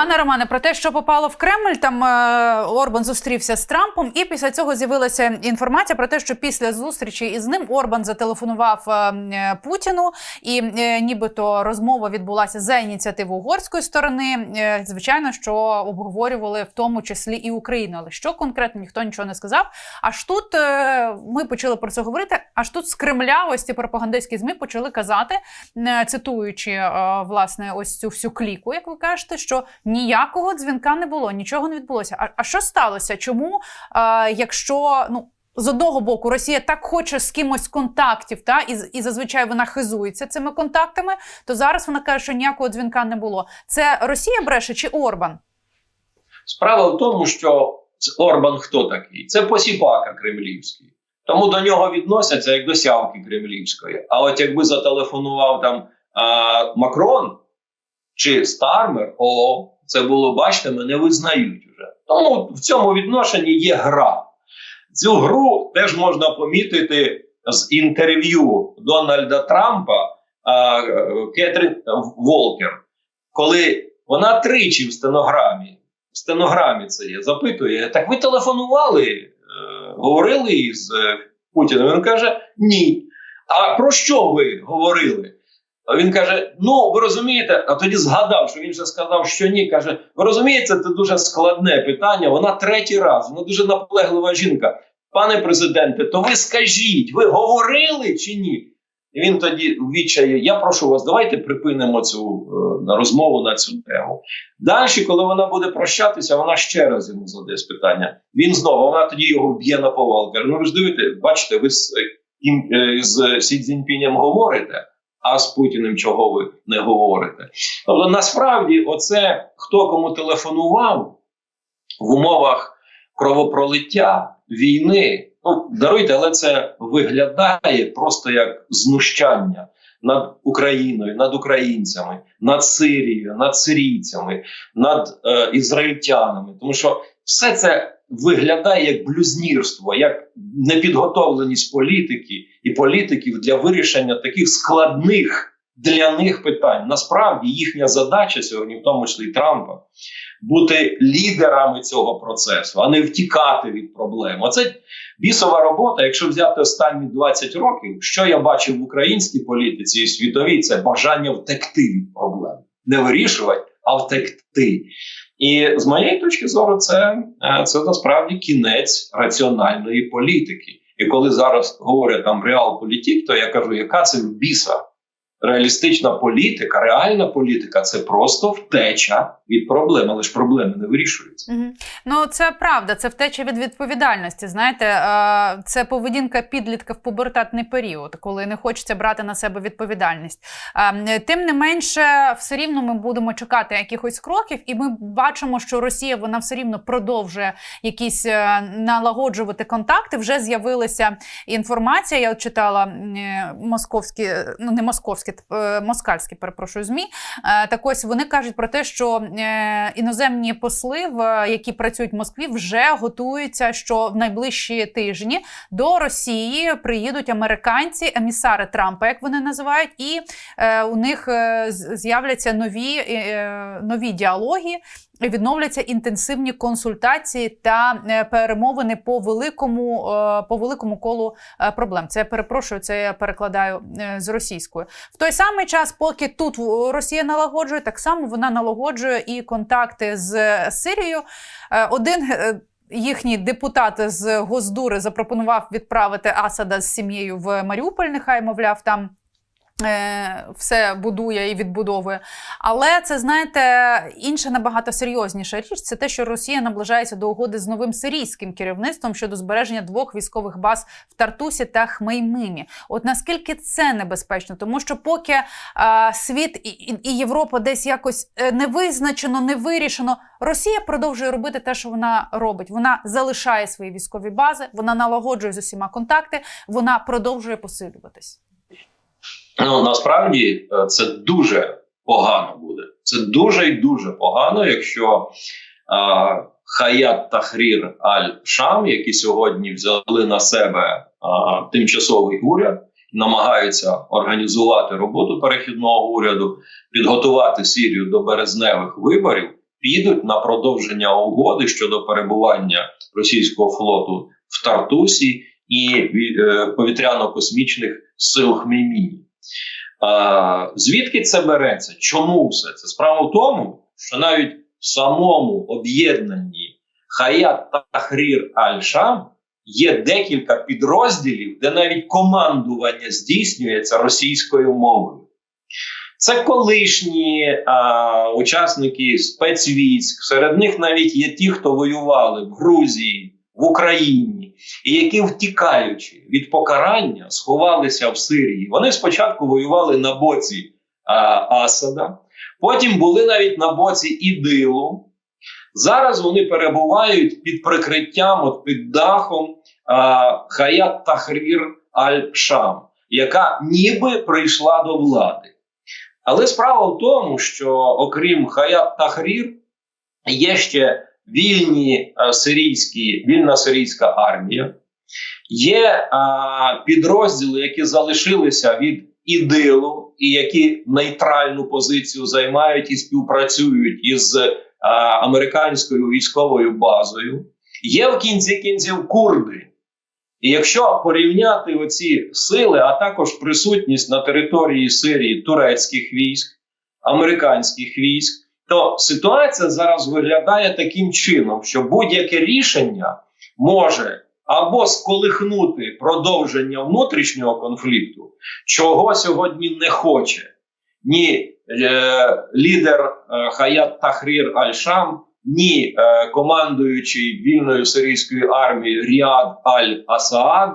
Пане Романе, про те, що попало в Кремль, там е, Орбан зустрівся з Трампом, і після цього з'явилася інформація про те, що після зустрічі із ним Орбан зателефонував е, е, Путіну, і нібито розмова відбулася за ініціативу угорської сторони. Звичайно, що обговорювали в тому числі і Україну. Але що конкретно ніхто нічого не сказав. Аж тут ми почали про це говорити. Аж тут з Кремля, ось ці пропагандистські змі почали казати, цитуючи власне ось цю всю кліку, як ви кажете, що ніякого дзвінка не було, нічого не відбулося. А, а що сталося? Чому, е, якщо ну. З одного боку, Росія так хоче з кимось контактів, та і, і зазвичай вона хизується цими контактами. То зараз вона каже, що ніякого дзвінка не було. Це Росія бреше чи Орбан? Справа в тому, що Орбан хто такий? Це посіпака кремлівський. Тому до нього відносяться як до сявки кремлівської. А от якби зателефонував там а, Макрон чи Стармер, о, це було, бачите, мене визнають вже. Тому в цьому відношенні є гра. Цю гру теж можна помітити з інтерв'ю Дональда Трампа а, Кетрін Волкер, коли вона тричі в стенограмі в стенограмі це є, запитує: так ви телефонували, е, говорили із е, Путіним? Він каже: Ні. А про що ви говорили? Він каже: Ну, ви розумієте, а тоді згадав, що він же сказав, що ні. Каже: Ви розумієте, це дуже складне питання. Вона третій раз, вона дуже наполеглива жінка. Пане президенте, то ви скажіть, ви говорили чи ні? І він тоді в відчаї, я прошу вас, давайте припинимо цю е, розмову на цю тему. Далі, коли вона буде прощатися, вона ще раз йому задає питання. Він знову, вона тоді його б'є на повал. Каже, ну ви ж дивите, бачите, ви з, е, е, з Сі Цзіньпінем говорите, а з Путіним чого ви не говорите. Тобто, насправді, оце хто кому телефонував в умовах кровопролиття, війни. Ну, даруйте, але це виглядає просто як знущання над Україною, над українцями, над Сирією, над сирійцями, над е, ізраїльтянами. Тому що все це виглядає як блюзнірство, як непідготовленість політики і політиків для вирішення таких складних для них питань. Насправді їхня задача сьогодні, в тому числі і Трампа, бути лідерами цього процесу, а не втікати від проблем. Оце бісова робота. Якщо взяти останні 20 років, що я бачив в українській політиці і світовій, це бажання втекти від проблем, не вирішувати, а втекти. І з моєї точки зору, це, е, це насправді кінець раціональної політики. І коли зараз говорять там реал-політик, то я кажу, яка це біса? Реалістична політика, реальна політика це просто втеча від проблем, але ж проблеми не вирішуються. Угу. Ну це правда, це втеча від відповідальності. Знаєте, е, це поведінка підлітка в пубертатний період, коли не хочеться брати на себе відповідальність. Е, Тим не менше, все рівно ми будемо чекати якихось кроків, і ми бачимо, що Росія вона все рівно продовжує якісь е, налагоджувати контакти. Вже з'явилася інформація. Я читала московські, ну не московські, е, москальські, перепрошую, змі. Е, Так ось вони кажуть про те, що е, іноземні посли, які працюють в Москві, вже готуються, що в найближчі тижні до Росії приїдуть американці, емісари Трампа, як вони називають, і у них з'являться нові, нові діалоги. Відновляться інтенсивні консультації та е, перемовини по великому е, по великому колу е, проблем. Це я перепрошую, це я перекладаю з російською. В той самий час, поки тут Росія налагоджує, так само вона налагоджує і контакти з Сирією. Один їхній депутат з Госдури запропонував відправити Асада з сім'єю в Маріуполь. Нехай мовляв там. Е, Все будує і відбудовує, але це знаєте інша набагато серйозніша річ. Це те, що Росія наближається до угоди з новим сирійським керівництвом щодо збереження двох військових баз в Тартусі та Хмеймимі. От наскільки це небезпечно, тому що поки е, світ і, і, і Європа десь якось е, не визначено, не вирішено, Росія продовжує робити те, що вона робить. Вона залишає свої військові бази, вона налагоджує з усіма контакти, вона продовжує посилюватись. Ну насправді е, це дуже погано буде. Це дуже і дуже погано, якщо а, Хаят Тахрір Аль-Шам, які сьогодні взяли на себе а, тимчасовий уряд, намагаються організувати роботу перехідного уряду, підготувати Сірію до березневих виборів. підуть на продовження угоди щодо перебування російського флоту в Тартусі і е, повітряно-космічних сил Хмейміні. Звідки це береться? Чому все це? Справа в тому, що навіть в самому об'єднанні Хаят Тахрір Аль-Шам є декілька підрозділів, де навіть командування здійснюється російською мовою. Це колишні а, учасники спецвійськ. Серед них навіть є ті, хто воювали в Грузії, в Україні, і які, втікаючи від покарання, сховалися в Сирії. Вони спочатку воювали на боці а, Асада, потім були навіть на боці Ідилу. Зараз вони перебувають під прикриттям, от під дахом а, Хаят Тахрір Аль-Шам, яка ніби прийшла до влади. Але справа в тому, що окрім Хаят Тахрір, є ще вільні сирійські, вільна сирійська армія, є а, підрозділи, які залишилися від ідилу, і які нейтральну позицію займають і співпрацюють із а, американською військовою базою. Є в кінці кінців курди. І якщо порівняти оці сили, а також присутність на території Сирії турецьких військ, американських військ, то ситуація зараз виглядає таким чином, що будь-яке рішення може або сколихнути продовження внутрішнього конфлікту, чого сьогодні не хоче ні е, лідер е, Хаят Тахрір Аль-Шам, ні е, командуючий вільною сирійською армією Ріад Аль-Асаад.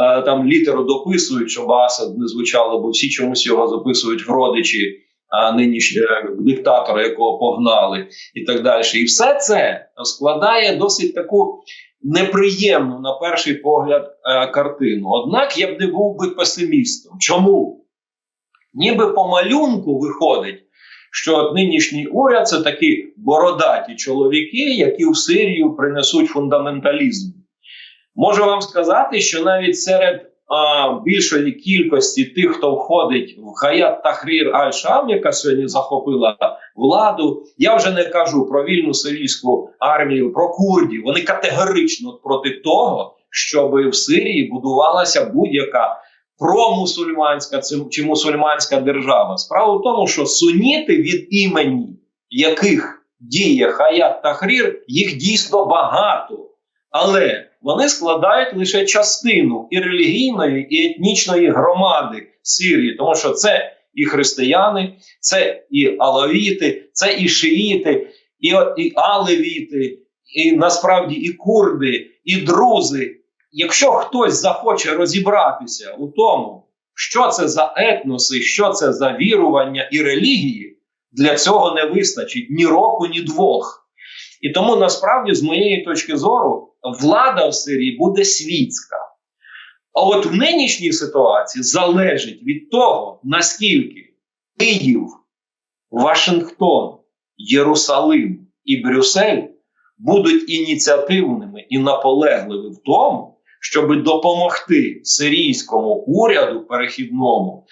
Е, там літеру дописують, щоб Асад не звучало, бо всі чомусь його записують в родичі а нинішнього диктатора, якого погнали, і так далі. І все це складає досить таку неприємну, на перший погляд, е, картину. Однак я б не був би песимістом. Чому? Ніби по малюнку виходить, що нинішній уряд це такі бородаті чоловіки, які в Сирію принесуть фундаменталізм. Можу вам сказати, що навіть серед більшої кількості тих, хто входить в Хаят Тахрір Аль-Шам, яка сьогодні захопила владу, я вже не кажу про вільну сирійську армію, про курдів. Вони категорично проти того, щоб в Сирії будувалася будь-яка промусульманська чи мусульманська держава. Справа в тому, що суніти від імені яких діє Хаят Тахрір, їх дійсно багато, але вони складають лише частину і релігійної, і етнічної громади Сирії, тому що це і християни, це і алавіти, це і шиїти, і, і алевіти, і насправді і курди, і друзи. Якщо хтось захоче розібратися у тому, що це за етноси, що це за вірування і релігії, для цього не вистачить ні року, ні двох. І тому насправді, з моєї точки зору, влада в Сирії буде світська. А от в нинішній ситуації залежить від того, наскільки Київ, Вашингтон, Єрусалим і Брюссель будуть ініціативними і наполегливі в тому, щоб допомогти сирійському уряду перехідному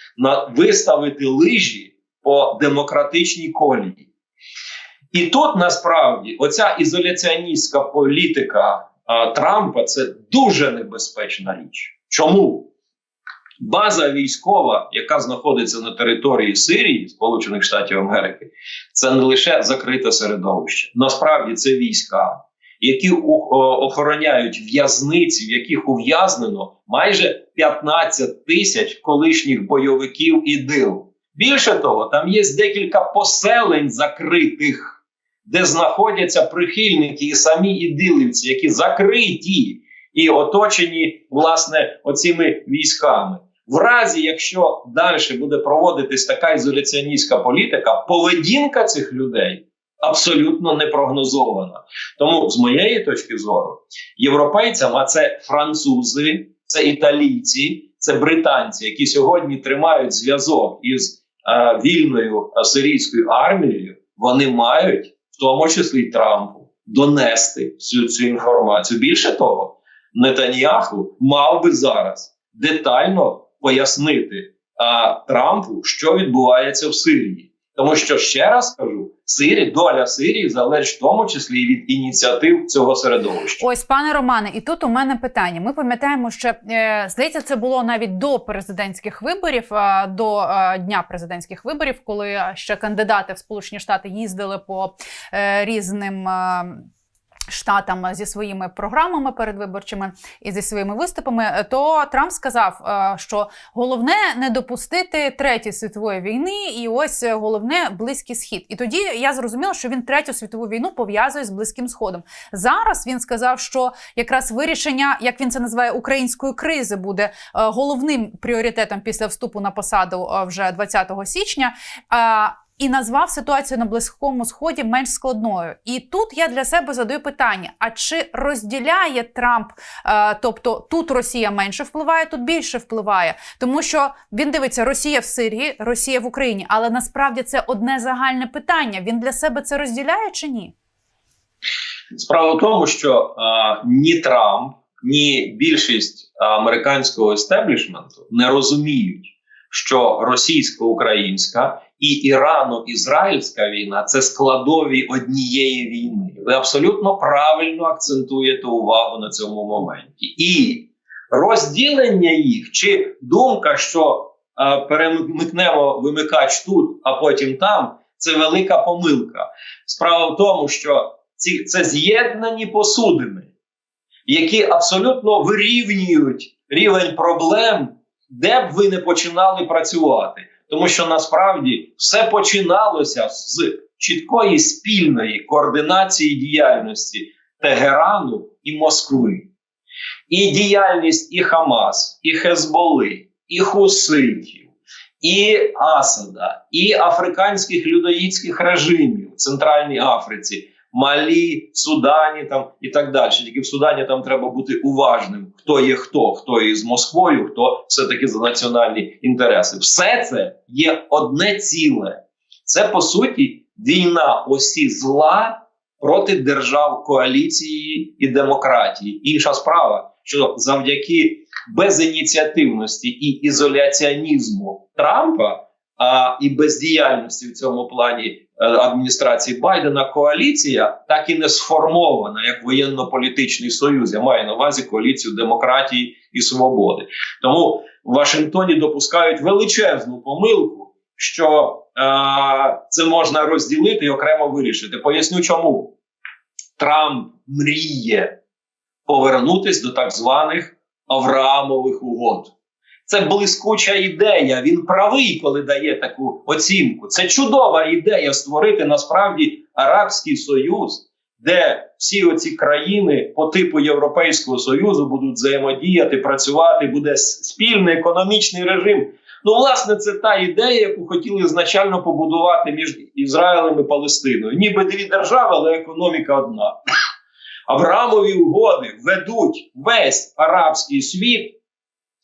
виставити лижі по демократичній колії. І тут насправді оця ізоляціоністська політика Трампа це дуже небезпечна річ. Чому? База військова, яка знаходиться на території Сирії, Сполучених Штатів Америки, це не лише закрите середовище. Насправді це війська, які охороняють в'язниці, в яких ув'язнено майже 15 тисяч колишніх бойовиків і дил. Більше того, там є декілька поселень закритих де знаходяться прихильники і самі ідилівці, які закриті і оточені власне оціми військами. В разі, якщо далі буде проводитись така ізоляціоністська політика, поведінка цих людей абсолютно не прогнозована. Тому, з моєї точки зору, європейцям, а це французи, це італійці, це британці, які сьогодні тримають зв'язок із е, вільною сирійською армією, вони мають тому числі Трампу, донести цю, цю інформацію. Більше того, Нетаніяху мав би зараз детально пояснити а, Трампу, що відбувається в Сирії. Тому що ще раз кажу: Сирії, доля Сирії залежить в тому числі від ініціатив цього середовища. Ось, пане Романе, і тут у мене питання. Ми пам'ятаємо, що е, здається, це було навіть до президентських виборів, е, до е, дня президентських виборів, коли ще кандидати в Сполучені Штати їздили по різним. Штатам зі своїми програмами передвиборчими і зі своїми виступами, е, то Трамп сказав, е, що головне не допустити третьої світової війни, і ось е, головне близький схід. І тоді я зрозуміла, що він третю світову війну пов'язує з близьким сходом. Зараз він сказав, що якраз вирішення, як він це називає, української кризи буде головним пріоритетом після вступу на посаду вже 20 січня. Е, і назвав ситуацію на близькому сході менш складною. І тут я для себе задаю питання: а чи розділяє Трамп? Е, тобто тут Росія менше впливає, тут більше впливає, тому що він дивиться Росія в Сирії, Росія в Україні, але насправді це одне загальне питання. Він для себе це розділяє чи ні? Справа в тому, що а, ні Трамп, ні більшість американського естеблішменту не розуміють, що російсько-українська і ірано-ізраїльська війна це складові однієї війни. Ви абсолютно правильно акцентуєте увагу на цьому моменті. І розділення їх чи думка, що а, перемикнемо вимикач тут, а потім там, це велика помилка. Справа в тому, що ці це з'єднані посудини, які абсолютно вирівнюють рівень проблем, де б ви не починали працювати. Тому що насправді все починалося з чіткої спільної координації діяльності Тегерану і Москви. І діяльність і Хамас, і Хезболи, і Хуситів, і Асада, і африканських людоїдських режимів в Центральній Африці, Малі, Судані там і так далі. Тільки в Судані там треба бути уважним, хто є хто, хто є з Москвою, хто все-таки за національні інтереси. Все це є одне ціле. Це по суті війна осі зла проти держав коаліції і демократії. Інша справа, що завдяки безініціативності і ізоляціонізму Трампа а, і бездіяльності в цьому плані е, адміністрації Байдена коаліція так і не сформована як воєнно-політичний союз. Я маю на увазі коаліцію демократії і свободи. Тому в Вашингтоні допускають величезну помилку, що е, це можна розділити і окремо вирішити. Поясню, чому Трамп мріє повернутись до так званих Авраамових угод. Це блискуча ідея. Він правий, коли дає таку оцінку. Це чудова ідея створити насправді Арабський Союз, де всі оці країни по типу Європейського Союзу будуть взаємодіяти, працювати, буде спільний економічний режим. Ну, власне, це та ідея, яку хотіли ізначально побудувати між Ізраїлем і Палестиною. Ніби дві держави, але економіка одна. Авраамові угоди ведуть весь арабський світ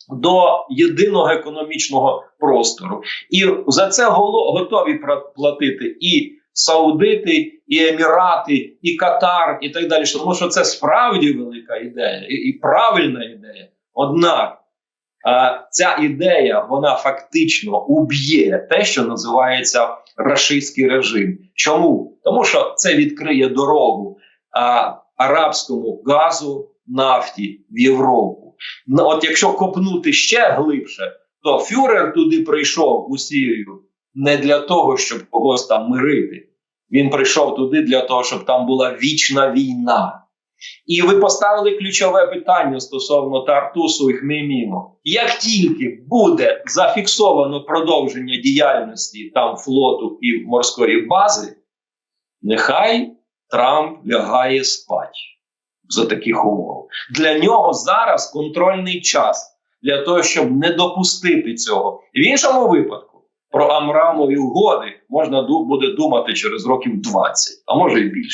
до єдиного економічного простору. І за це готові платити і Саудити, і Емірати, і Катар, і так далі. Тому що це справді велика ідея і, правильна ідея. Однак ця ідея вона фактично уб'є те, що називається рашистський режим. Чому? Тому що це відкриє дорогу арабському газу, нафті в Європу. Ну, от якщо копнути ще глибше, то Фюрер туди прийшов у Сірію не для того, щоб когось там мирити. Він прийшов туди для того, щоб там була вічна війна. І ви поставили ключове питання стосовно Тартусу і Хмейміну. Як тільки буде зафіксовано продовження діяльності там флоту і морської бази, нехай Трамп лягає спать за таких умов. Для нього зараз контрольний час для того, щоб не допустити цього. В іншому випадку про Амрамові угоди можна буде думати через років 20, а може і більше.